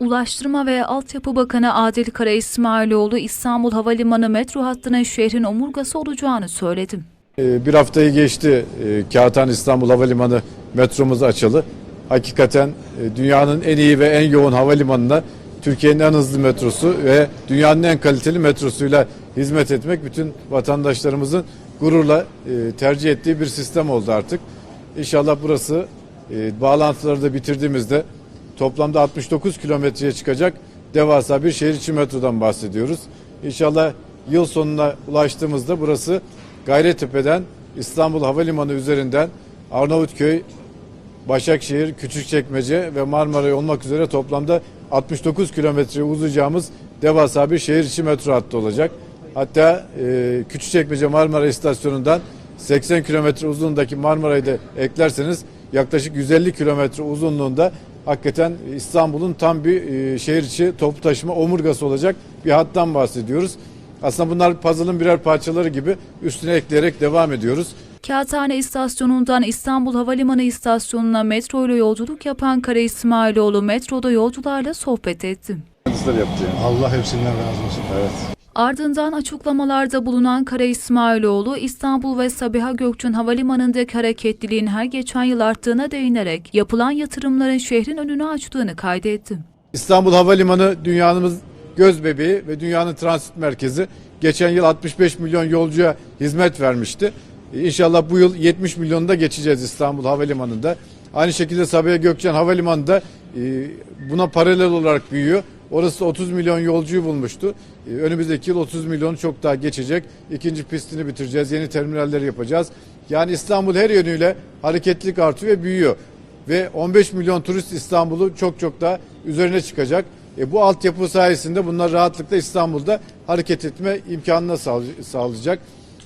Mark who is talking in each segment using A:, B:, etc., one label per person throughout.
A: Ulaştırma ve Altyapı Bakanı Adil Kara İsmailoğlu İstanbul Havalimanı metro hattının şehrin omurgası olacağını söyledi.
B: Ee, Bir haftayı geçti e, Kağıthane İstanbul Havalimanı metromuz açılı. Hakikaten e, dünyanın en iyi ve en yoğun havalimanına Türkiye'nin en hızlı metrosu ve dünyanın en kaliteli metrosuyla hizmet etmek bütün vatandaşlarımızın gururla e, tercih ettiği bir sistem oldu artık. İnşallah burası e, bağlantıları da bitirdiğimizde toplamda 69 kilometreye çıkacak devasa bir şehir içi metrodan bahsediyoruz. İnşallah yıl sonuna ulaştığımızda burası Gayrettepe'den İstanbul Havalimanı üzerinden Arnavutköy, Başakşehir, Küçükçekmece ve Marmaray olmak üzere toplamda 69 kilometre uzayacağımız devasa bir şehir içi metro hattı olacak. Hatta e, Küçükçekmece Marmara istasyonundan 80 kilometre uzunluğundaki Marmaray'ı da eklerseniz yaklaşık 150 kilometre uzunluğunda hakikaten İstanbul'un tam bir e, şehir içi toplu taşıma omurgası olacak bir hattan bahsediyoruz. Aslında bunlar puzzle'ın birer parçaları gibi üstüne ekleyerek devam ediyoruz.
A: Kağıthane istasyonundan İstanbul Havalimanı istasyonuna metro ile yolculuk yapan Kara İsmailoğlu metroda yolcularla sohbet etti.
C: Allah hepsinden razı olsun.
B: Evet.
A: Ardından açıklamalarda bulunan Kara İsmailoğlu, İstanbul ve Sabiha Gökçen Havalimanı'ndaki hareketliliğin her geçen yıl arttığına değinerek yapılan yatırımların şehrin önünü açtığını kaydetti.
B: İstanbul Havalimanı dünyanın göz bebeği ve dünyanın transit merkezi. Geçen yıl 65 milyon yolcuya hizmet vermişti. İnşallah bu yıl 70 milyonu da geçeceğiz İstanbul Havalimanı'nda. Aynı şekilde Sabiha Gökçen Havalimanı da e, buna paralel olarak büyüyor. Orası 30 milyon yolcuyu bulmuştu. E, Önümüzdeki yıl 30 milyonu çok daha geçecek. İkinci pistini bitireceğiz. Yeni terminalleri yapacağız. Yani İstanbul her yönüyle hareketlilik artıyor ve büyüyor. Ve 15 milyon turist İstanbul'u çok çok daha üzerine çıkacak. E, bu altyapı sayesinde bunlar rahatlıkla İstanbul'da hareket etme imkanını sağ- sağlayacak.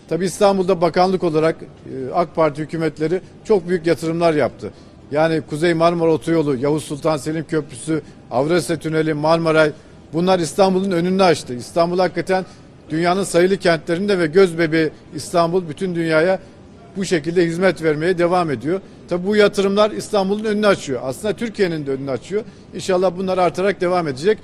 B: Tabi İstanbul'da bakanlık olarak e, AK Parti hükümetleri çok büyük yatırımlar yaptı. Yani Kuzey Marmara Otoyolu, Yavuz Sultan Selim Köprüsü, Avrasya Tüneli, Marmaray bunlar İstanbul'un önünü açtı. İstanbul hakikaten dünyanın sayılı kentlerinde ve göz bebeği İstanbul bütün dünyaya bu şekilde hizmet vermeye devam ediyor. Tabi bu yatırımlar İstanbul'un önünü açıyor. Aslında Türkiye'nin de önünü açıyor. İnşallah bunlar artarak devam edecek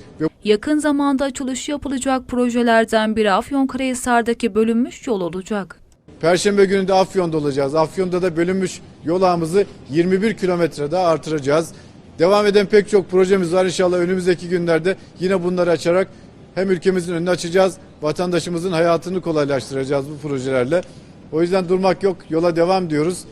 A: Yakın zamanda açılışı yapılacak projelerden biri Afyonkarahisar'daki bölünmüş yol olacak.
B: Perşembe günü de Afyon'da olacağız. Afyon'da da bölünmüş yol ağımızı 21 kilometre daha artıracağız. Devam eden pek çok projemiz var. İnşallah önümüzdeki günlerde yine bunları açarak hem ülkemizin önünü açacağız, vatandaşımızın hayatını kolaylaştıracağız bu projelerle. O yüzden durmak yok, yola devam diyoruz.